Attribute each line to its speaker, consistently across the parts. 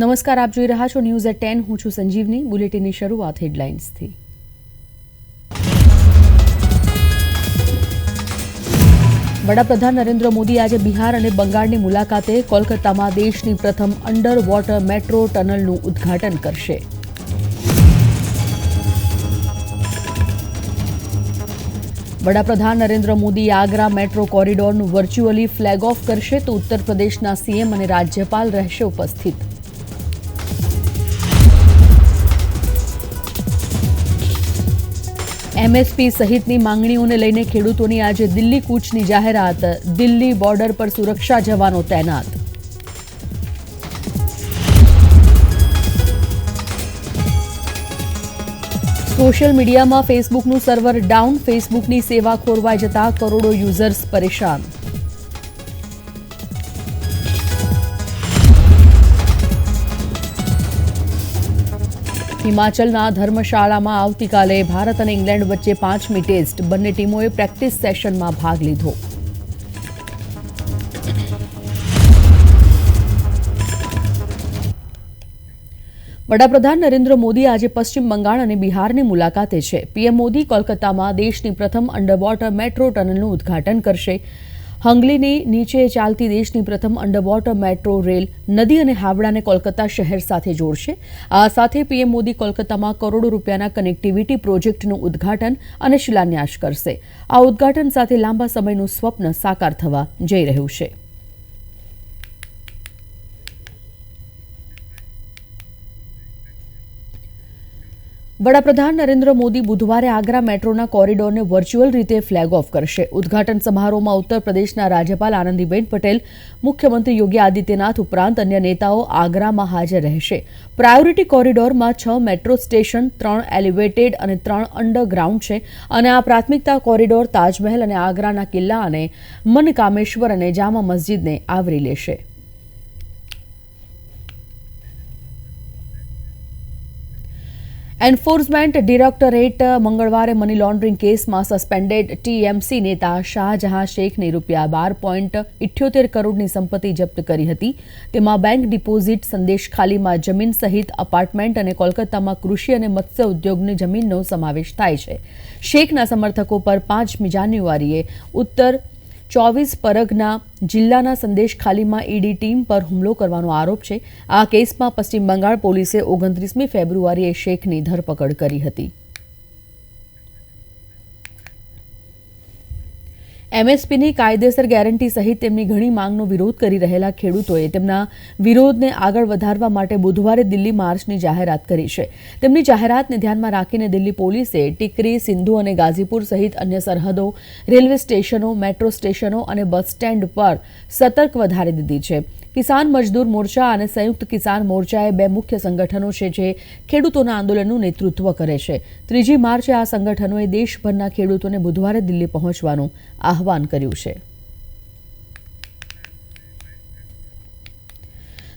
Speaker 1: નમસ્કાર, આપ જોઈ રહ્યા છો ન્યૂઝ એટ ટેન હું છું સંજીવની. બુલેટિનની શરૂઆત હેડલાઇન્સથી. વડાપ્રધાન નરેન્દ્ર મોદી આજે બિહાર અને બંગાળની મુલાકાતે કોલકાતામાં દેશની પ્રથમ અંડર વોટર મેટ્રો ટનલનું ઉદ્ઘાટન કરશે. વડાપ્રધાન નરેન્દ્ર મોદી આગ્રા મેટ્રો કોરિડોરનું વર્ચ્યુઅલી ફ્લેગ ઓફ કરશે તો ઉત્તર પ્રદેશના સીએમ અને રાજ્યપાલ રહેશે ઉપસ્થિત. એમએસપી સહિતની માંગણીઓને લઈને ખેડૂતોની આજે દિલ્હી કૂચની જાહેરાત. દિલ્હી બોર્ડર પર સુરક્ષા જવાનો તૈનાત. સોશિયલ મીડિયામાં ફેસબુકનું સર્વર ડાઉન. ફેસબુકની સેવા ખોરવાઈ જતા કરોડો યુઝર્સ પરેશાન. હિમાચલના ધર્મશાળામાં આવતીકાલે ભારત અને ઇંગ્લેન્ડ વચ્ચે પાંચમી ટેસ્ટ. બંને ટીમોએ પ્રેક્ટિસ સેશનમાં ભાગ લીધો. વડાપ્રધાન નરેન્દ્ર મોદી આજે પશ્ચિમ બંગાળ અને બિહારની મુલાકાતે છે. પીએમ મોદી કોલકાતામાં દેશની પ્રથમ અંડરવોટર મેટ્રો ટનલનું ઉદ્ઘાટન કરશે. હંગલીની નીચે ચાલતી દેશની પ્રથમ અંડરવોટર મેટ્રો રેલ નદી અને હાવડાને કોલકાતા શહેર સાથે જોડશે. આ સાથે પીએમ મોદી કોલકાતામાં કરોડો રૂપિયાના કનેક્ટિવિટી પ્રોજેક્ટનું ઉદ્ઘાટન અને શિલાન્યાસ કરશે. આ ઉદ્ઘાટન સાથે લાંબા સમયનું સ્વપ્ન સાકાર થવા જઈ રહ્યું છે. વડાપ્રધાન નરેન્દ્ર મોદી બુધવારે આગ્રા મેટ્રોના કોરિડોરને વર્ચ્યુઅલ રીતે ફ્લેગ ઓફ કરશે. ઉદ્ઘાટન સમારોહમાં ઉત્તર પ્રદેશના રાજ્યપાલ આનંદીબેન પટેલ, મુખ્યમંત્રી યોગી આદિત્યનાથ ઉપરાંત અન્ય નેતાઓ આગ્રામાં હાજર રહેશે. પ્રાયોરિટી કોરિડોરમાં છ મેટ્રો સ્ટેશન, ત્રણ એલિવેટેડ અને ત્રણ અંડરગ્રાઉન્ડ છે અને આ પ્રાથમિકતા કોરિડોર તાજમહેલ અને આગ્રાના કિલ્લા અને મનકામેશ્વર અને જામા મસ્જિદને આવરી લેશે. એન્ફોર્સમેન્ટ ડિરેક્ટોરેટ મંગળવારે મની લોન્ડરિંગ કેસમાં સસ્પેન્ડેડ ટીએમસી નેતા શાહજહાં શેખને રૂપિયા બાર પોઈન્ટ ઇઠ્યોતેર કરોડની સંપત્તિ જપ્ત કરી હતી. તેમાં બેંક ડિપોઝિટ સંદેશ ખાલીમાં જમીન સહિત અપાર્ટમેન્ટ અને કોલકાતામાં કૃષિ અને મત્સ્ય ઉદ્યોગની જમીનનો સમાવેશ થાય છે. શેખના સમર્થકો પર પાંચમી જાન્યુઆરીએ ઉત્તર ચોવીસ પરગના જિલ્લાના સંદેશ ખાલીમાં ઈડી ટીમ પર હુમલો કરવાનો આરોપ છે. આ કેસમાં પશ્ચિમ બંગાળ પોલીસે ઓગણત્રીસમી ફેબ્રુઆરીએ શેખની ધરપકડ કરી હતી. એમએસપીની કાયદેસર ગેરંટી સહિત તેમની ઘણી માંગનો વિરોધ કરી રહેલા ખેડૂતોએ તેમના વિરોધને આગળ વધારવા માટે બુધવારે દિલ્હી માર્ચની જાહેરાત કરી છે. તેમની જાહેરાતને ધ્યાનમાં રાખીને દિલ્હી પોલીસે ટીકરી, સિંધુ અને ગાઝીપુર સહિત અન્ય સરહદો, રેલવે સ્ટેશનો, મેટ્રો સ્ટેશનો અને બસ સ્ટેન્ડ પર સતર્ક વધારી દીધી છે. કિસાન મજદૂર મોરચા અને સંયુક્ત કિસાન મોરચાએ બે મુખ્ય સંગઠનો છે જે ખેડૂતોના આંદોલનનું નેતૃત્વ કરે છે. ત્રીજી માર્ચે આ સંગઠનોએ દેશભરના ખેડૂતોને બુધવારે દિલ્હી પહોંચવાનું આહવાન કર્યું છે.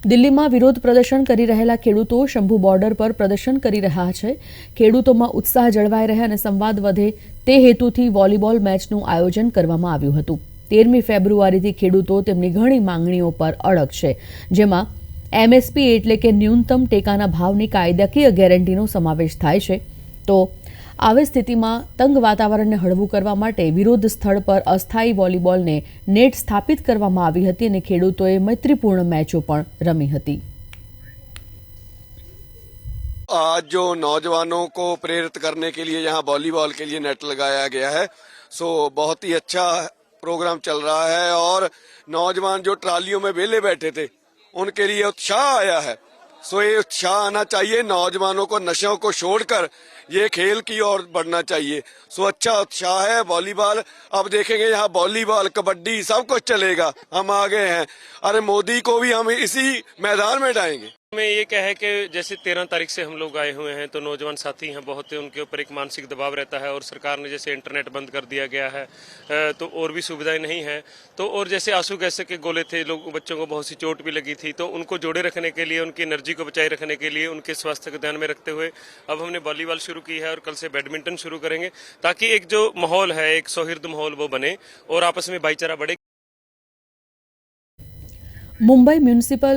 Speaker 1: દિલ્હીમાં વિરોધ પ્રદર્શન કરી રહેલા ખેડૂતો શંભુ બોર્ડર પર પ્રદર્શન કરી રહ્યા છે. ખેડૂતોમાં ઉત્સાહ જળવાઈ રહે અને સંવાદ વધે તે હેતુથી વોલીબોલ મેચનું આયોજન કરવામાં આવ્યું હતું. તેરમી ફેબ્રુઆરીથી ખેડૂતો તેમની ઘણી માંગણીઓ પર અડગ છે જેમાં એમએસપી એટલે કે ન્યૂનતમ ટેકાના ભાવની કાયદાકીય ગેરંટીનો સમાવેશ થાય છે તો આવી સ્થિતિમાં તંગ વાતાવરણને હળવું કરવા માટે વિરોધ સ્થળ પર અસ્થાયી વોલીબોલને નેટ સ્થાપિત કરવામાં આવી હતી અને ખેડૂતોએ મૈત્રીપૂર્ણ મેચો પણ રમી હતી
Speaker 2: आज जो नौजवानों को प्रेरित करने के लिए यहाँ वॉलीबॉल के लिए नेट लगाया गया है सो बहुत ही अच्छा प्रोग्राम चल रहा है और नौजवान जो ट्रालियों में वेले बैठे थे उनके लिए उत्साह आया है सो ये उत्साह आना चाहिए नौजवानों को नशों को छोड़कर ये खेल की ओर बढ़ना चाहिए। सो अच्छा उत्साह है, वॉलीबॉल। अब देखेंगे यहाँ वॉलीबॉल, कबड्डी, सब कुछ चलेगा। हम आगे हैं। अरे मोदी को भी हम इसी मैदान में डाएँगे
Speaker 3: में ये क्या है कि जैसे तेरह तारीख से हम लोग आए हुए हैं तो नौजवान साथी हैं, बहुत उनके ऊपर एक मानसिक दबाव रहता है और सरकार ने जैसे इंटरनेट बंद कर दिया गया है तो और भी सुविधाएँ नहीं है। तो और जैसे आँसू गैस के गोले थे, लोग, बच्चों को बहुत सी चोट भी लगी थी तो उनको जोड़े रखने के लिए, उनकी एनर्जी को बचाए रखने के लिए, उनके स्वास्थ्य को ध्यान में रखते हुए अब हमने वॉलीबॉल शुरू की है और कल से बैडमिंटन शुरू करेंगे ताकि एक जो माहौल है एक सौहृद माहौल वो बने और आपस में भाईचारा बढ़े
Speaker 1: મુંબઈ મ્યુનિસિપલ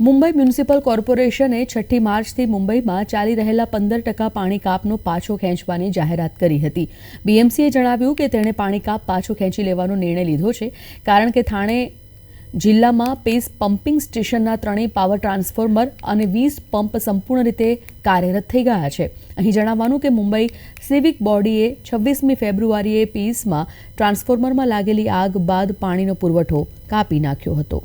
Speaker 1: મુંબઈ મ્યુનિસિપલ કોર્પોરેશને છઠ્ઠી માર્ચથી મુંબઈમાં ચાલી રહેલા પંદર ટકા પાણી કાપનો પાછો ખેંચવાની જાહેરાત કરી હતી બીએમસીએ જણાવ્યું કે તેણે પાણી કાપ પાછો ખેંચી લેવાનો નિર્ણય લીધો છે કારણ કે થાણે જિલ્લામાં પેસ પમ્પિંગ સ્ટેશનના ત્રણેય પાવર ટ્રાન્સફોર્મર અને વીસ પંપ સંપૂર્ણ રીતે કાર્યરત થઈ ગયા છે. અહીં જણાવવાનું કે મુંબઈ સિવિક બોડીએ છવ્વીસમી ફેબ્રુઆરીએ પીસમાં ટ્રાન્સફોર્મરમાં લાગેલી આગ બાદ પાણીનો પુરવઠો કાપી નાખ્યો હતો.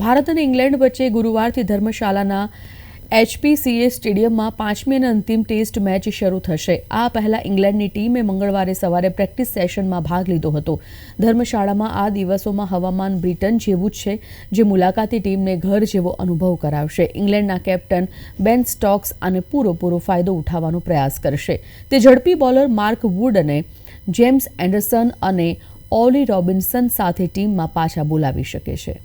Speaker 1: ભારત અને ઇંગ્લેન્ડ વચ્ચે ગુરુવારથી ધર્મશાલાના એચપીસીએ સ્ટેડિયમમાં પાંચમી અને અંતિમ ટેસ્ટ મેચ શરૂ થશે. આ પહેલા ઇંગ્લેન્ડની ટીમે મંગળવારે સવારે પ્રેક્ટિસ સેશનમાં ભાગ લીધો હતો. ધર્મશાળામાં આ દિવસોમાં હવામાન બ્રિટન જેવું જ છે, જે મુલાકાતી ટીમને ઘર જેવો અનુભવ કરાવશે. ઇંગ્લેન્ડના કેપ્ટન બેન સ્ટોક્સ આને પૂરેપૂરો ફાયદો ઉઠાવવાનો પ્રયાસ કરશે. તે ઝડપી બોલર માર્ક વુડ અને જેમ્સ એન્ડરસન અને ઓલી રોબિન્સન સાથે ટીમમાં પાછા બોલાવી શકે છે.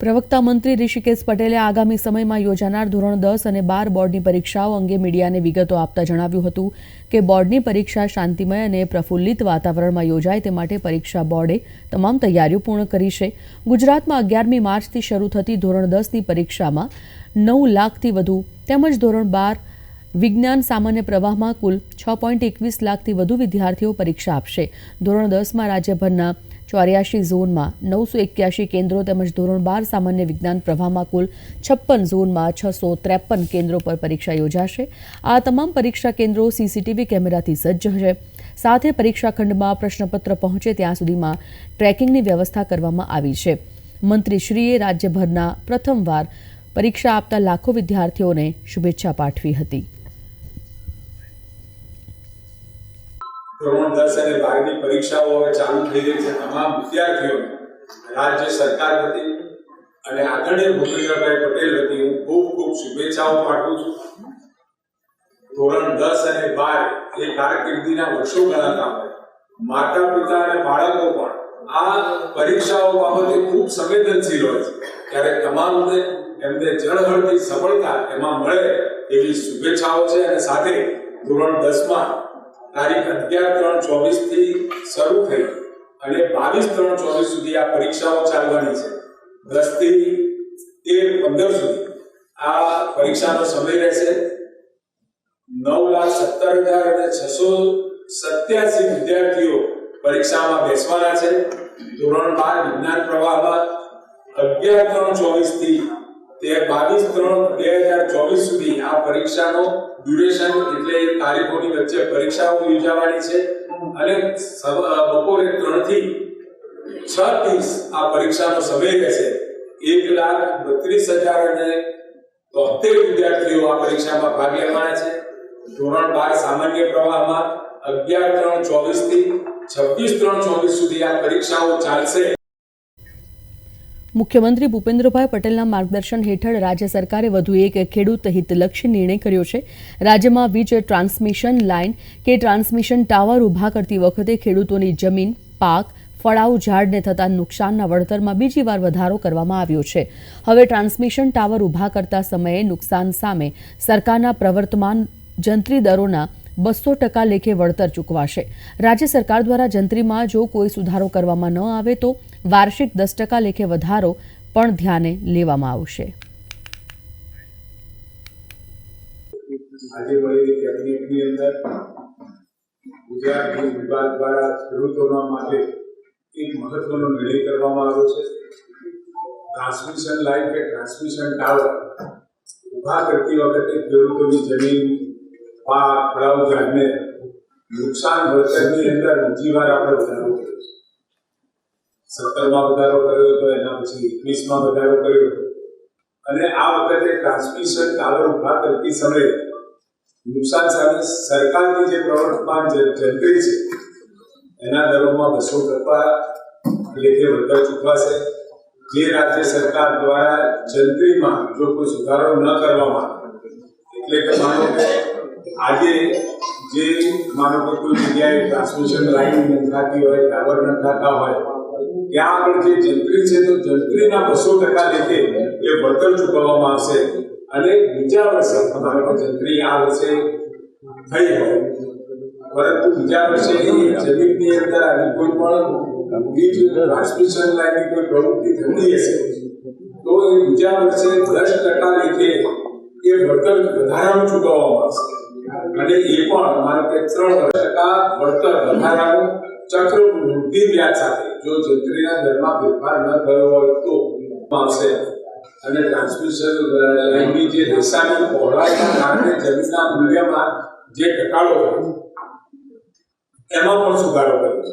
Speaker 1: પ્રવક્તા મંત્રી ઋષિકેશ પટેલે આગામી સમયમાં યોજાનાર ધોરણ દસ અને બાર બોર્ડની પરીક્ષાઓ અંગે મીડિયાને વિગતો આપતા જણાવ્યું હતું કે બોર્ડની પરીક્ષા શાંતિમય અને પ્રફુલ્લિત વાતાવરણમાં યોજાય તે માટે પરીક્ષા બોર્ડે તમામ તૈયારીઓ પૂર્ણ કરી છે. ગુજરાતમાં અગિયારમી માર્ચથી શરૂ થતી ધોરણ દસની પરીક્ષામાં નવ લાખથી વધુ તેમજ ધોરણ બાર વિજ્ઞાન સામાન્ય પ્રવાહમાં કુલ છ પોઈન્ટ એકવીસ લાખથી વધુ વિદ્યાર્થીઓ પરીક્ષા આપશે. ધોરણ દસમાં રાજ્યભરના ચોર્યાસી ઝોનમાં નવસો એક્યાસી કેન્દ્રો તેમજ ધોરણ બાર સામાન્ય વિજ્ઞાન પ્રવાહમાં કુલ છપ્પન ઝોનમાં છસો ત્રેપન કેન્દ્રો પર પરીક્ષા યોજાશે. આ તમામ પરીક્ષા કેન્દ્રો સીસીટીવી કેમેરાથી સજ્જ હશે સાથે પરીક્ષા ખંડમાં પ્રશ્નપત્ર પહોંચે ત્યાં સુધીમાં ટ્રેકિંગની વ્યવસ્થા કરવામાં આવી છે. મંત્રીશ્રીએ રાજ્યભરના પ્રથમવાર પરીક્ષા આપતા લાખો વિદ્યાર્થીઓને શુભેચ્છા પાઠવી હતી.
Speaker 4: ધોરણ દસ અને બારની પરીક્ષાઓ હવે ચાલુ થઈ રહી છે તમામ વિદ્યાર્થીઓને. રાજ્ય સરકાર વતી અને આદરણીય ભૂપેન્દ્રભાઈ પટેલ વતી હું ખૂબ ખૂબ શુભેચ્છાઓ પાઠવું છું. ધોરણ દસ અને બાર એ કારકિર્દીના વર્ષો ગણાતા હોય. માતા પિતા અને બાળકો પણ આ પરીક્ષાઓ બાબતે ખૂબ સંવેદનશીલ હોય છે. ત્યારે તમામને એમને જળહળતી સફળતા એમાં મળે એવી શુભેચ્છાઓ છે અને સાથે ધોરણ દસમાં તારીખ અગિયાર ત્રણ ચોવીસથી શરૂ થઈ અને બાવીસ ત્રણ ચોવીસ સુધી આ પરીક્ષાઓ ચાલવાની છે. દસથી તેર પંદર સુધી આ પરીક્ષાનો સમય રહેશે. નવ લાખ સત્તર હજાર અને છસો સત્યાસી વિદ્યાર્થીઓ પરીક્ષામાં બેસવાના છે. ધોરણ બાર વિજ્ઞાન પ્રવાહમાં અગિયાર ત્રણ ચોવીસથી તે બાવીસ ત્રણ બે હજાર ચોવીસ સુધી આ પરીક્ષાનો ડ્યુરેશન એટલે તારીખોની વચ્ચે પરીક્ષાઓ યોજાવાની છે. અને બપોરે ત્રણથી છ ત્રીસ આ પરીક્ષાનો સમય રહેશે. એક લાખ બત્રીસ હજાર અને તોતેર વિદ્યાર્થીઓ આ પરીક્ષામાં ભાગ લેવાના છે. ધોરણ બાર સામાન્ય પ્રવાહમાં અગિયાર ત્રણ ચોવીસથી છવ્વીસ ત્રણ ચોવીસ સુધી આ પરીક્ષાઓ ચાલશે.
Speaker 1: મુખ્યમંત્રી ભૂપેન્દ્રભાઈ પટેલના માર્ગદર્શન હેઠળ રાજ્ય સરકારે વધુ એક ખેડૂત હિતલક્ષી નિર્ણય કર્યો છે. રાજ્યમાં વીજ ટ્રાન્સમિશન લાઇન કે ટ્રાન્સમિશન ટાવર ઊભા કરતી વખતે ખેડૂતોની જમીન, પાક ફળાઉ ઝાડને થતા નુકસાનના વળતરમાં બીજી વાર વધારો કરવામાં આવ્યો છે. હવે ટ્રાન્સમિશન ટાવર ઊભા કરતા સમયે નુકસાન સામે સરકારના પ્રવર્તમાન જંત્રી દરોના બસો ટકા લેખે વળતર ચૂકવાશે. રાજ્ય સરકાર દ્વારા જંત્રીમાં જો કોઈ સુધારો કરવામાં ન આવે તો વાર્ષિક દસ ટકા લેખે વધારો પણ ધ્યાને લેવામાં આવશે.
Speaker 4: ટ્રાન્સમિશન ટાવર ઊભા કરતી વખતે ખેડૂતોની જમીન પાક ફળાઉ ઝાડને નુકસાન વળતરની અંદર બીજી વાર આપણે વધારો કર્યો છે. સત્તરમાં વધારો કર્યો હતો એના પછી એકવીસમાં વધારો કર્યો. અને આ વખતે ટ્રાન્સમિશન ટાવર ઊભા કરતી સમયે નુકસાન સામે સરકારની જે પ્રવર્તમાન જંત્રી છે એના દરોમાં બસો ટકા લેખે વળતર ચૂકવાશે. જે રાજ્ય સરકાર દ્વારા જંત્રીમાં જો કોઈ સુધારો ન કરવામાં આવે, એટલે કે માનો કે આજે જે માનો કે કોઈ જગ્યાએ ટ્રાન્સમિશન લાઈન નંખાતી હોય ટાવર નંખાતા હોય, ત્યાં આગળ જે જંત્રી છે, તો જંત્રીના બસો ટકા લેખે એ વળતર ચૂકવવામાં આવશે. અને બીજા વર્ષે તમારે જંત્રી આ વર્ષે થઈ હોય. પરંતુ બીજા વર્ષે જમીનની અંદર આવી કોઈ પણ વીજ ટ્રાન્સમિશન લાઈનની કોઈ પ્રવૃત્તિ થતી હશે, તો એ બીજા વર્ષે દસ ટકા લેખે એ વળતર વધારાનું ચૂકવવામાં આવશે. અને એ પણ માનો કે ત્રણ ટકા વળતર વધારાનું ચક્ર વૃદ્ધિ વ્યાજ સાથે. જો જંત્રીના દરમાં ફેરફાર ન થયો હોય તો આવશે. અને ટ્રાન્સમિશન લાઇનની જે રેસાની પહોળાઈના કારણે જમીનના મૂલ્યમાં જે ઘટાડો થયો, એમાં પણ સુધારો કર્યો. છે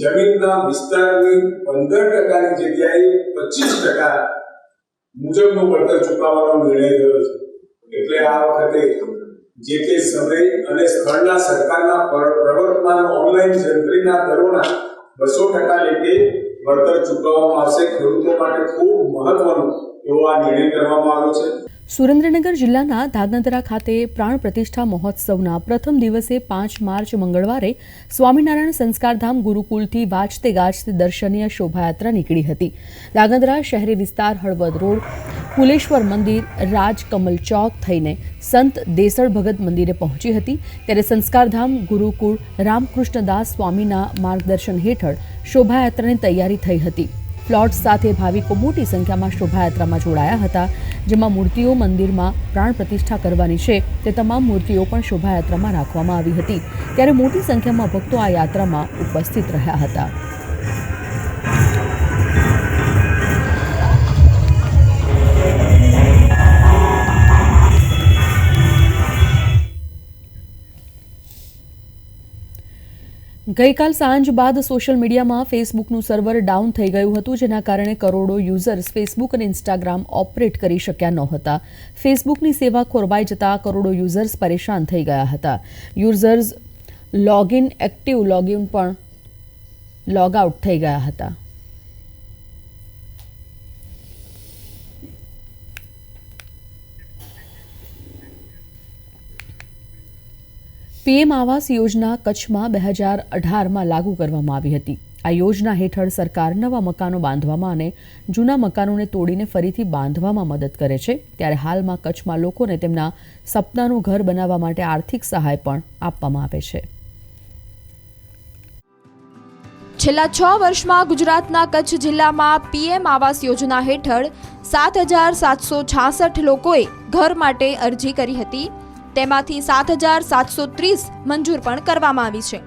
Speaker 4: જમીનના વિસ્તારની પંદર ટકાની જગ્યાએ પચીસ ટકા મુજબનું વળતર ચૂકવવાનો નિર્ણય થયો છે. એટલે આ વખતે જે તે સમય અને સ્થળના સરકારના પર- પ્રવર્તમાન ઓનલાઈન જંત્રીના દરોના બસો ટકા લેખે વળતર ચૂકવવામાં આવશે. ખેડૂતો માટે ખૂબ મહત્વનો
Speaker 1: સુરેન્દ્રનગર જિલ્લાના ધાગનદરા ખાતે પ્રાણ પ્રતિષ્ઠા મહોત્સવના પ્રથમ દિવસે પાંચ માર્ચ મંગળવારે સ્વામિનારાયણ સંસ્કારધામ ગુરુકુલથી વાજતે ગાજતે દર્શનીય શોભાયાત્રા નીકળી હતી. ધાગનદરા શહેરી વિસ્તાર હળવદ રોડ, કુલેશ્વર મંદિર, રાજકમલ ચોક થઈને સંત દેસળ ભગત મંદિરે પહોંચી હતી. ત્યારે સંસ્કારધામ ગુરુકુળ રામકૃષ્ણદાસ સ્વામીના માર્ગદર્શન હેઠળ શોભાયાત્રાની તૈયારી થઈ હતી. પ્લોટ સાથે ભાવિકો મોટી સંખ્યામાં શોભાયાત્રામાં જોડાયા હતા, જેમાં મૂર્તિઓ મંદિરમાં પ્રાણ પ્રતિષ્ઠા કરવાની છે, તે તમામ મૂર્તિઓ પણ શોભાયાત્રામાં રાખવામાં આવી હતી. ત્યારે મોટી સંખ્યામાં ભક્તો આ યાત્રામાં ઉપસ્થિત રહ્યા હતા. ગઈકાલ સાંજ બાદ સોશિયલ મીડિયામાં ફેસબુકનું સર્વર ડાઉન થઈ ગયું હતું, જેના કારણે કરોડો યુઝર્સ ફેસબુક અને ઇન્સ્ટાગ્રામ ઓપરેટ કરી શક્યા નહોતા. ફેસબુકની સેવા ખોરવાઈ જતા કરોડો યુઝર્સ પરેશાન થઈ ગયા હતા. યુઝર્સ લોગિન, એક્ટિવ લોગિન પણ લોગ આઉટ થઈ ગયા હતા. પીએમ આવાસ યોજના કચ્છમાં બે હજાર અઢારમાં લાગુ કરવામાં આવી હતી. આ યોજના હેઠળ સરકાર નવા મકાનો બાંધવામાં અને જૂના મકાનોને તોડીને ફરીથી બાંધવામાં મદદ કરે છે. ત્યારે હાલમાં કચ્છમાં લોકોને તેમના સપનાનું ઘર બનાવવા માટે આર્થિક સહાય પણ આપવામાં આવે છે.
Speaker 5: છેલ્લા છ વર્ષમાં ગુજરાતના કચ્છ જિલ્લામાં પીએમ આવાસ યોજના હેઠળ સાત હજાર સાતસો છાસઠ લોકોએ ઘર માટે અરજી કરી હતી. તેમાંથી સાત હજાર સાતસો ત્રીસ મંજૂર પણ કરવામાં આવી છે.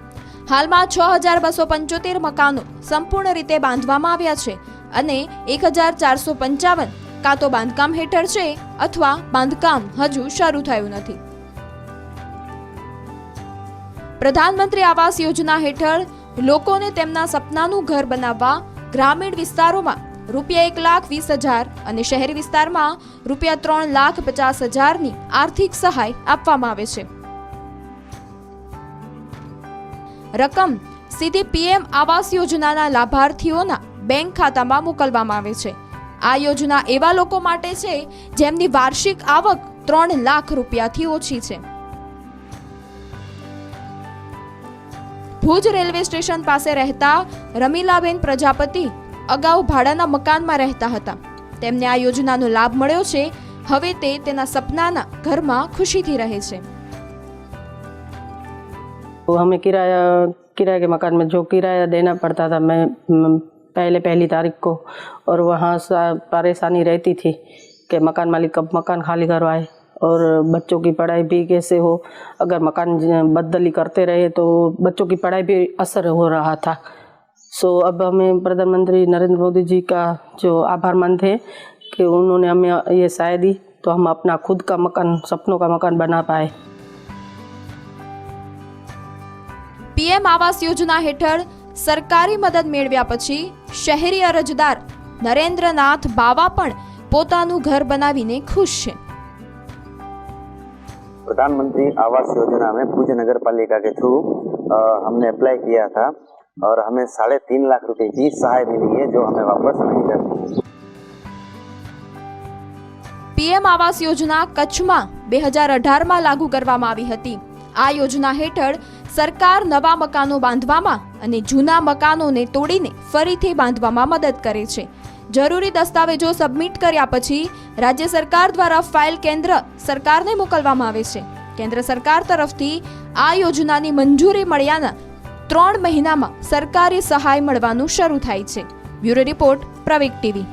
Speaker 5: હાલમાં છ હજાર બસો પંચોતેર મકાનો સંપૂર્ણ રીતે બાંધવામાં આવ્યા છે અને એક હજાર ચારસો પંચાવન કાં તો બાંધકામ હેઠળ છે અથવા બાંધકામ હજુ શરૂ થયું નથી. પ્રધાનમંત્રી આવાસ યોજના હેઠળ લોકોને તેમના સપનાનું ઘર બનાવવા ગ્રામીણ વિસ્તારોમાં રૂપિયા એક લાખ વીસ હજાર અને શહેરી વિસ્તારમાં રૂપિયા ત્રણ લાખ પચાસ હજારની આર્થિક સહાય આપવામાં આવે છે. રકમ સીધી પીએમ આવાસ યોજનાના લાભાર્થીઓના બેંક ખાતામાં મોકલવામાં આવે છે. આ યોજના એવા લોકો માટે છે જેમની વાર્ષિક આવક ત્રણ લાખ રૂપિયાથી ઓછી છે. ભુજ રેલવે સ્ટેશન પાસે રહેતા રમીલાબેન પ્રજાપતિ અગાઉ ભાડાના મકાનમાં રહેતા હતા તેમને આ યોજનાનો લાભ મળ્યો છે હવે તે તેના સપનાના ઘરમાં ખુશીથી રહે છે
Speaker 6: वो हमें किराया किराए के मकान में जो किराया देना पड़ता था मैं म, पहले पहली तारीख को और वहाँ सा परेशानी रहती थी कि मकान मालिक कब मकान खाली करवाए और बच्चों की पढ़ाई भी कैसे हो अगर मकान ज- बदली करते रहे तो बच्चों की पढ़ाई भी असर हो रहा था सो अब हमें प्रधानमंत्री नरेंद्र मोदी जी का जो आभार मानते हैं कि उन्होंने हमें ये सहाय दी तो हम अपना खुद का मकान सपनों का मकान बना पाए
Speaker 5: પીએમ આવાસ યોજના હેઠળ સરકારી મદદ મેળવ્યા પછી શહેરી અરજદાર નરેન્દ્રનાથ બાવા પણ પોતાનું ઘર બનાવીને ખુશ છે
Speaker 7: प्रधानमंत्री आवास योजना में भुज नगर पालिका के थ्रू अ, हमने अप्लाई किया था और हमें साढ़े तीन लाख रुपए की सहाय मिली है जो हमें वापस नहीं करनी
Speaker 5: પીએમ આવાસ યોજના કચ્છમાં બે હજાર અઢારમાં લાગુ કરવામાં આવી હતી આ યોજના હેઠળ સરકાર નવા મકાનો બાંધવામાં અને જૂના મકાનોને તોડીને ફરીથી બાંધવામાં મદદ કરે છે જરૂરી દસ્તાવેજો સબમિટ કર્યા પછી રાજ્ય સરકાર દ્વારા ફાઇલ કેન્દ્ર સરકારને મોકલવામાં આવે છે કેન્દ્ર સરકાર તરફથી આ યોજનાની મંજૂરી મળ્યાના ત્રણ મહિનામાં સરકારી સહાય મળવાનું શરૂ થાય છે. Bureau report Praveg TV.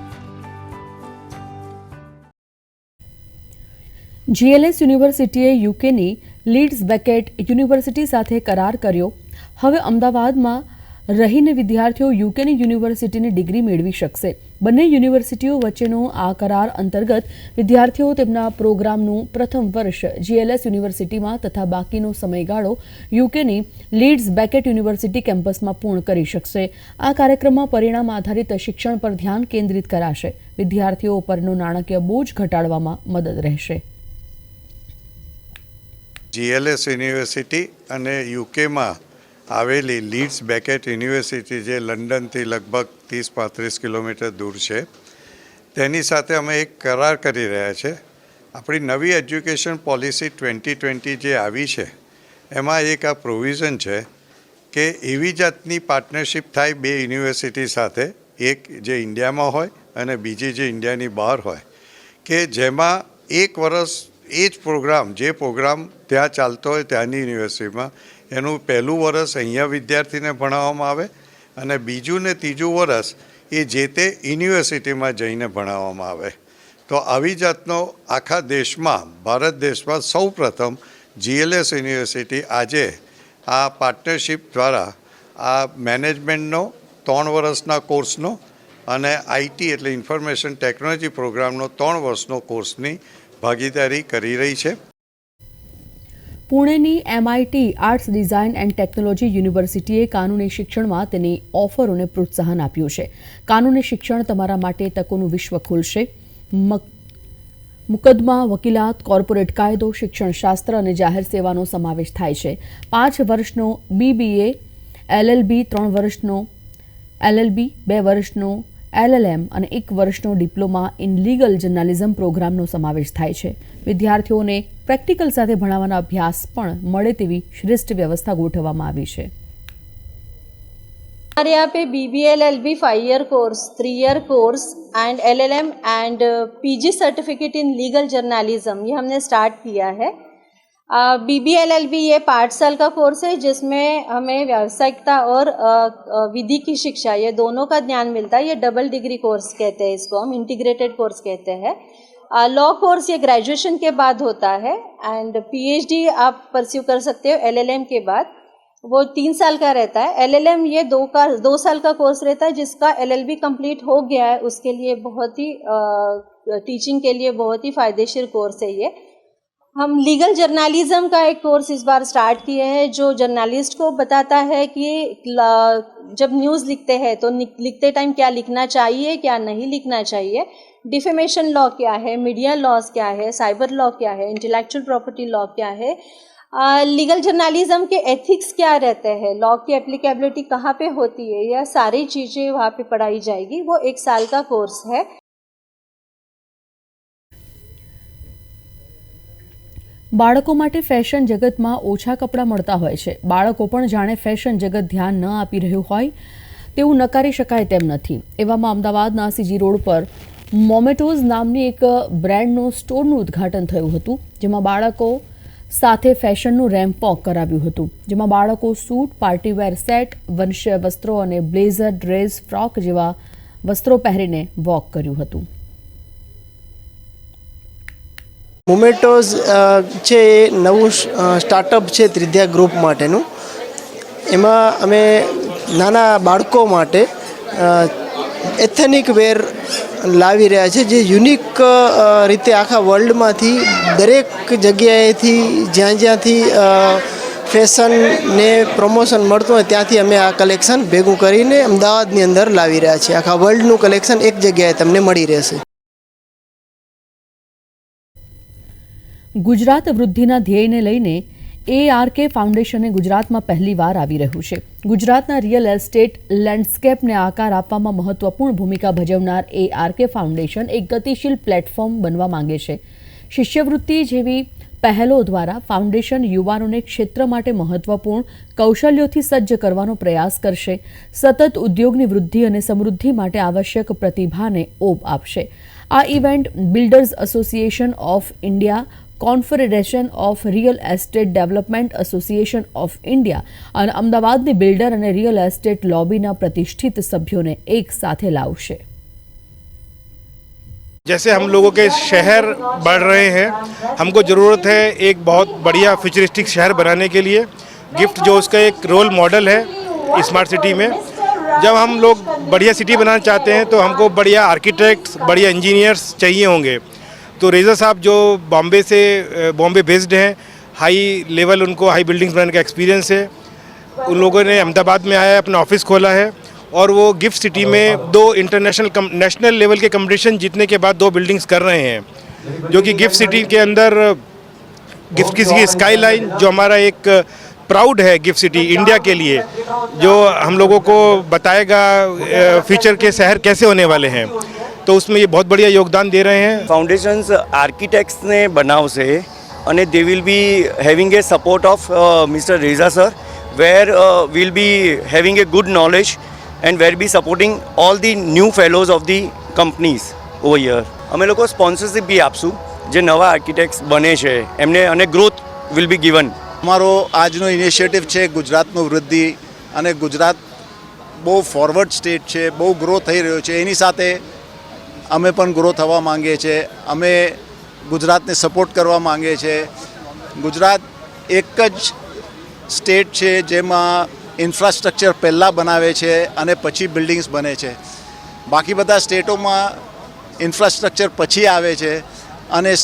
Speaker 1: GLS યુનિવર્સિટીએ યુકેની લીડ્સ બેકેટ યુનિવર્સિટી સાથે કરાર કર્યો. હવે અમદાવાદમાં રહીને વિદ્યાર્થીઓ યુકેની યુનિવર્સિટીની ડિગ્રી મેળવી શકશે. બંને યુનિવર્સિટીઓ વચ્ચેનો આ કરાર અંતર્ગત વિદ્યાર્થીઓ તેમના પ્રોગ્રામનું પ્રથમ વર્ષ જીએલએસ યુનિવર્સિટીમાં તથા બાકીનો સમયગાળો યુકેની લીડ્સ બેકેટ યુનિવર્સિટી કેમ્પસમાં પૂર્ણ કરી શકશે. આ કાર્યક્રમમાં પરિણામ આધારિત શિક્ષણ પર ધ્યાન કેન્દ્રિત કરાશે. વિદ્યાર્થીઓ પરનો નાણાકીય બોજ ઘટાડવામાં મદદ રહેશે.
Speaker 8: જીએલએસ યુનિવર્સિટી અને યુકેમાં આવેલી લીડ્સ બેકેટ યુનિવર્સિટી જે લંડનથી લગભગ ત્રીસ પાંત્રીસ કિલોમીટર દૂર છે, તેની સાથે અમે એક કરાર કરી રહ્યા છે. આપણી નવી એજ્યુકેશન પોલિસી ટ્વેન્ટી ટ્વેન્ટી જે આવી છે, એમાં એક આ પ્રોવિઝન છે કે એવી જાતની પાર્ટનરશિપ થાય બે યુનિવર્સિટી સાથે, એક જે ઇન્ડિયામાં હોય અને બીજી જે ઇન્ડિયાની બહાર હોય, કે જેમાં એક વર્ષ એ જ પ્રોગ્રામ, જે પ્રોગ્રામ ત્યાં ચાલતો હોય ત્યાંની યુનિવર્સિટીમાં એનું પહેલું વર્ષ અહીંયા વિદ્યાર્થીને ભણાવવામાં આવે અને બીજું ને ત્રીજું વર્ષ એ જે તે યુનિવર્સિટીમાં જઈને ભણાવવામાં આવે. તો આવી જાતનો આખા દેશમાં, ભારત દેશમાં સૌ પ્રથમ જીએલએસ યુનિવર્સિટી આજે આ પાર્ટનરશિપ દ્વારા આ મેનેજમેન્ટનો, ત્રણ વર્ષના કોર્સનો અને આઈટી એટલે ઇન્ફોર્મેશન ટેકનોલોજી પ્રોગ્રામનો ત્રણ વર્ષનો કોર્સની ભાગીદારી કરી રહી છે.
Speaker 1: પુણેની MIT arts design and technology યુનિવર્સિટીએ કાનૂની શિક્ષણમાં તેની ઓફરોને પ્રોત્સાહન આપ્યું છે. કાનૂની શિક્ષણ તમારા માટે તકોનું વિશ્વ ખોલશે. મક- મુકદ્દમા, વકીલાત, કોર્પોરેટ કાયદો, શિક્ષણશાસ્ત્ર અને જાહેર સેવાનો સમાવેશ થાય છે. પાંચ વર્ષનો બીબીએ એલએલબી ત્રણ વર્ષનો એલએલબી બે વર્ષનો એલએલએમ અને એક વર્ષનો ડિપ્લોમા ઇન લીગલ જર્નાલિઝમ પ્રોગ્રામનો સમાવેશ થાય છે વિદ્યાર્થીઓને પ્રેક્ટિકલ સાથે ભણાવવાના અભ્યાસ પણ મળે તેવી શ્રેષ્ઠ વ્યવસ્થા ગોઠવવામાં આવી છે
Speaker 9: हमारे यहाँ पे B B L L B five year course three year course and L L M and P G certificate in legal journalism ये हमने स्टार्ट किया है B B L L B ये पाँच साल का कोर्स है जिसमें हमें व्यावसायिकता और विधि की शिक्षा, ये दोनों का ज्ञान मिलता है। ये डबल डिग्री कोर्स कहते हैं इसको, हम इंटीग्रेटेड कोर्स कहते हैं। लॉ कोर्स ये ग्रेजुएशन के बाद होता है एंड पीएचडी आप परस्यू कर सकते हो एलएलएम के बाद। वो तीन साल का रहता है। एलएलएम ये दो का, दो साल का कोर्स रहता है जिसका एलएलबी कंप्लीट हो गया है। उसके लिए बहुत ही टीचिंग के लिए बहुत ही फायदेशीर कोर्स है ये। हम लीगल जर्नलिज्म का एक कोर्स इस बार स्टार्ट किए हैं, जो जर्नलिस्ट को बताता है कि जब न्यूज़ लिखते हैं तो लिखते टाइम क्या लिखना चाहिए, क्या नहीं लिखना चाहिए डिफेमेशन लॉ क्या है मीडिया लॉज क्या है साइबर लॉ क्या है इंटेलेक्चुअल प्रॉपर्टी लॉ क्या है लीगल जर्नलिज्म के एथिक्स क्या रहते हैं लॉ की एप्लीकेबिलिटी कहाँ पे होती है, यह सारी चीज़ें वहाँ पे पढ़ाई जाएगी, वो एक साल का कोर्स है।
Speaker 1: બાળકો માટે ફેશન જગતમાં ઓછા કપડાં મળતા હોય છે. બાળકો પણ જાણે ફેશન જગત ધ્યાન ન આપી રહ્યું હોય તેવું નકારી શકાય તેમ નથી. એવામાં અમદાવાદના સીજી રોડ પર મોમેટોઝ નામની એક બ્રાન્ડનું સ્ટોરનું ઉદ્ઘાટન થયું હતું, જેમાં બાળકો સાથે ફેશનનું રેમ્પ વોક કરાવ્યું હતું. જેમાં બાળકો સૂટ, પાર્ટીવેર સેટ વંશ્ય વસ્ત્રો અને બ્લેઝર ડ્રેસ, ફ્રોક જેવા વસ્ત્રો પહેરીને વોક કર્યું હતું.
Speaker 10: મોમેટોઝ છે એ નવું સ્ટાર્ટઅપ છે ત્રિધ્યા ગ્રુપ માટેનું. એમાં અમે નાના બાળકો માટે એથેનિક વેર લાવી રહ્યા છે, જે યુનિક રીતે આખા વર્લ્ડમાંથી દરેક જગ્યાએથી, જ્યાં જ્યાંથી ફેશનને પ્રમોશન મળતું હોય ત્યાંથી અમે આ કલેક્શન ભેગું કરીને અમદાવાદની અંદર લાવી રહ્યા છીએ. આખા વર્લ્ડનું કલેક્શન એક જગ્યાએ તમને મળી રહેશે.
Speaker 1: ગુજરાત વૃદ્ધિના ધ્યેયને લઈને એઆરકે ફાઉન્ડેશને ગુજરાતમાં પહેલીવાર આવી રહ્યું છે. ગુજરાતના રિયલ એસ્ટેટ લેન્ડસ્કેપને આકાર આપવામાં મહત્વપૂર્ણ ભૂમિકા ભજવનાર એઆરકે ફાઉન્ડેશન એક ગતિશીલ પ્લેટફોર્મ બનવા માંગે છે. શિષ્યવૃત્તિ જેવી પહેલો દ્વારા ફાઉન્ડેશન યુવાનોને ક્ષેત્ર માટે મહત્વપૂર્ણ કૌશલ્યોથી સજ્જ કરવાનો પ્રયાસ કરશે. સતત ઉદ્યોગની વૃદ્ધિ અને સમૃદ્ધિ માટે આવશ્યક પ્રતિભાને ઓપ આપશે. આ event builders association of India confederation of real estate development association of India અને અમદાવાદની બિલ્ડર અને રિયલ એસ્ટેટ લોબીના પ્રતિષ્ઠિત સભ્યોને એક સાથે લાવશે
Speaker 11: जैसे हम लोगों के शहर बढ़ रहे हैं हमको ज़रूरत है एक बहुत बढ़िया फ्यूचरिस्टिक शहर बनाने के लिए गिफ्ट जो उसका एक रोल मॉडल है स्मार्ट सिटी में जब हम लोग बढ़िया सिटी बनाना चाहते हैं तो हमको बढ़िया आर्किटेक्ट्स बढ़िया इंजीनियर्स चाहिए होंगे तो रेजा साहब जो बॉम्बे से बॉम्बे बेस्ड हैं हाई लेवल उनको हाई बिल्डिंग्स बनाने का एक्सपीरियंस है। उन लोगों ने अहमदाबाद में आया, अपना ऑफ़िस खोला है और वो गिफ्ट सिटी में दो इंटरनेशनल नेशनल लेवल के कंपटीशन जीतने के बाद दो बिल्डिंग्स कर रहे हैं, जो कि गिफ्ट सिटी के अंदर गिफ्ट की स्काई लाइन जो हमारा एक प्राउड है गिफ्ट सिटी इंडिया के लिए, जो हम लोगों को बताएगा फ्यूचर के शहर कैसे होने वाले हैं। તો उसमें ये बहुत बढ़िया योगदान दे रहे हैं
Speaker 12: ફાઉન્ડેશન્સ આર્કિટેક્ટ્સને બનાવશે અને they will be having a support of mister Reza sir we're will be having a good knowledge and we're be supporting all the new fellows of the companies over year અમે લોકો sponsorship બી આપશું જે નવા architects બને છે એમને અને growth will be given
Speaker 13: અમારો આજનો ઇનિશિયેટિવ છે ગુજરાતનું વૃદ્ધિ અને ગુજરાત બહુ ફોરવર્ડ સ્ટેટ છે બહુ ગ્રો થઈ રહ્યો છે એની સાથે અમે પણ ગ્રો થવા માંગીએ છીએ. અમે ગુજરાતને સપોર્ટ કરવા માંગીએ છીએ. ગુજરાત એક જ સ્ટેટ છે જેમાં ઇન્ફ્રાસ્ટ્રક્ચર પહેલાં બનાવે છે અને પછી બિલ્ડિંગ્સ બને છે. બાકી બધા સ્ટેટોમાં ઇન્ફ્રાસ્ટ્રક્ચર પછી આવે છે અને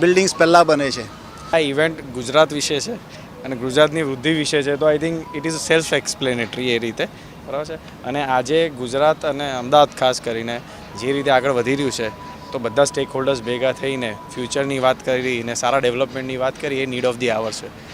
Speaker 13: બિલ્ડિંગ્સ પહેલાં બને છે.
Speaker 14: આ ઇવેન્ટ ગુજરાત વિશે છે અને ગુજરાતની વૃદ્ધિ વિશે છે, તો I think it is self explanatory એ રીતે. બરાબર છે? અને આજે ગુજરાત અને અમદાવાદ ખાસ કરીને જે રીતે આગળ વધી રહ્યું છે, તો બધા સ્ટેક હોલ્ડર્સ ભેગા થઈને ફ્યુચરની વાત કરી અને સારા ડેવલપમેન્ટની વાત કરી, a need of the hour છે.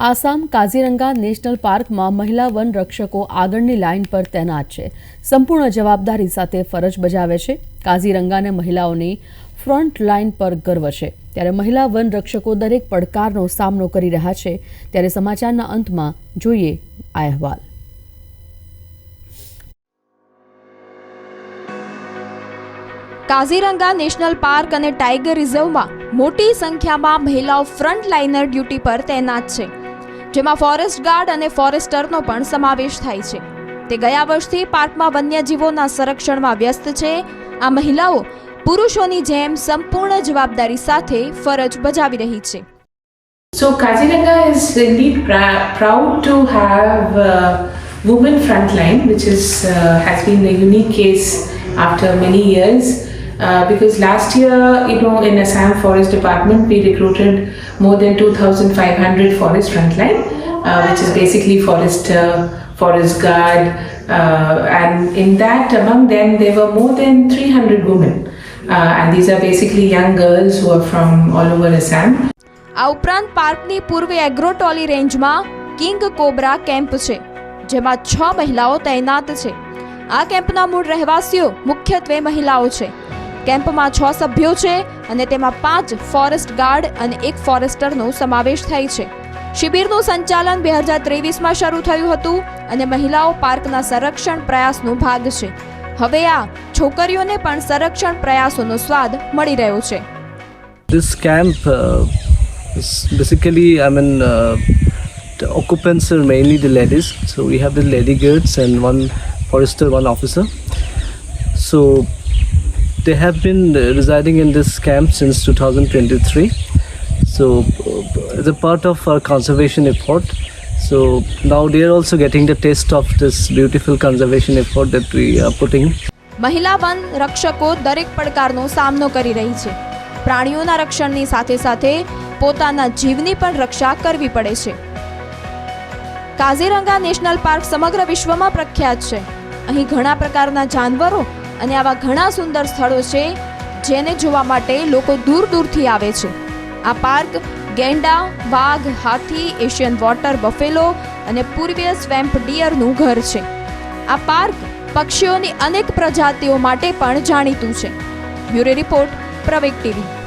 Speaker 1: આસામ કાઝીરંગા નેશનલ પાર્કમાં મહિલા વન રક્ષકો આગળની લાઇન પર તૈનાત છે. સંપૂર્ણ જવાબદારી સાથે ફરજ બજાવે છે. કાઝીરંગાને મહિલાઓની ફ્રન્ટ લાઇન પર ગર્વ છે. ત્યારે મહિલા વન રક્ષકો દરેક પડકારનો સામનો કરી રહ્યા છે. ત્યારે સમાચારના અંતમાં જોઈએ આ અહેવાલ.
Speaker 5: કાઝીરંગા નેશનલ પાર્ક અને ટાઈગર રિઝર્વમાં મોટી સંખ્યામાં મહિલાઓ ફ્રન્ટ લાઇનર ડ્યુટી પર તૈનાત છે જેમાં ફોરેસ્ટ ગાર્ડ અને ફોરેસ્ટરનો પણ સમાવેશ થાય છે. તે ગયા વર્ષથી પાર્કમાં વન્યજીવોના સંરક્ષણમાં વ્યસ્ત છે. આ મહિલાઓ પુરુષોની જેમ સંપૂર્ણ જવાબદારી સાથે ફરજ બજાવી રહી છે.
Speaker 15: So Kaziranga is indeed pr- proud to have uh, women frontline, which is uh, has been a unique case after many years. Uh, because last year, you know, in Assam Forest Department, we recruited more than 2,500 forest frontline, uh, which is basically forester, forest guard, uh, and in that, among them, there were more than 300 women, uh, and these are basically young girls who are from all over Assam.
Speaker 5: આ ઉપરાંત પાર્કની પૂર્વે એગ્રોટોલી રેન્જમાં king cobra camp છે જેમાં છ મહિલાઓ તૈનાત છે આ કેમ્પના મૂળ રહેવાસીઓ મુખ્યત્વે મહિલાઓ છે કેમ્પમાં છ સભ્યો છે અને તેમાં પાંચ ફોરેસ્ટ ગાર્ડ અને એક ફોરેસ્ટરનો સમાવેશ થાય છે શિબિરનું સંચાલન બે હજાર ત્રેવીસમાં શરૂ થયું હતું અને મહિલાઓ પાર્કના સંરક્ષણ પ્રયાસનો ભાગ છે હવે આ છોકરીઓને પણ સંરક્ષણ પ્રયાસોનો સ્વાદ મળી રહ્યો છે
Speaker 16: This camp uh, is basically, I mean, uh, the occupants are mainly the ladies. So we have the lady guards and one forester, one officer. So they have been uh, residing in this camp since 2023. So uh, as a part of our conservation effort, so now they are also getting the taste of this beautiful conservation effort that we are putting.
Speaker 5: મહિલા વન રક્ષકો દરેક પડકારનો સામનો કરી રહી છે પ્રાણીઓના રક્ષણની સાથે સાથે પોતાના જીવની પણ રક્ષા કરવી પડે છે કાઝીરંગા નેશનલ પાર્ક સમગ્ર વિશ્વમાં પ્રખ્યાત છે અહીં ઘણા પ્રકારના જાનવરો અને આવા ઘણા સુંદર સ્થળો છે જેને જોવા માટે લોકો દૂર દૂરથી આવે છે. આ પાર્ક ગેંડા, વાઘ, હાથી, એશિયન વોટર બફેલો અને પૂર્વીય સ્વેમ્પ ડિયરનું ઘર છે. આ પાર્ક પક્ષીઓની અનેક પ્રજાતિઓ માટે પણ જાણીતું છે. Bureau report Praveg TV.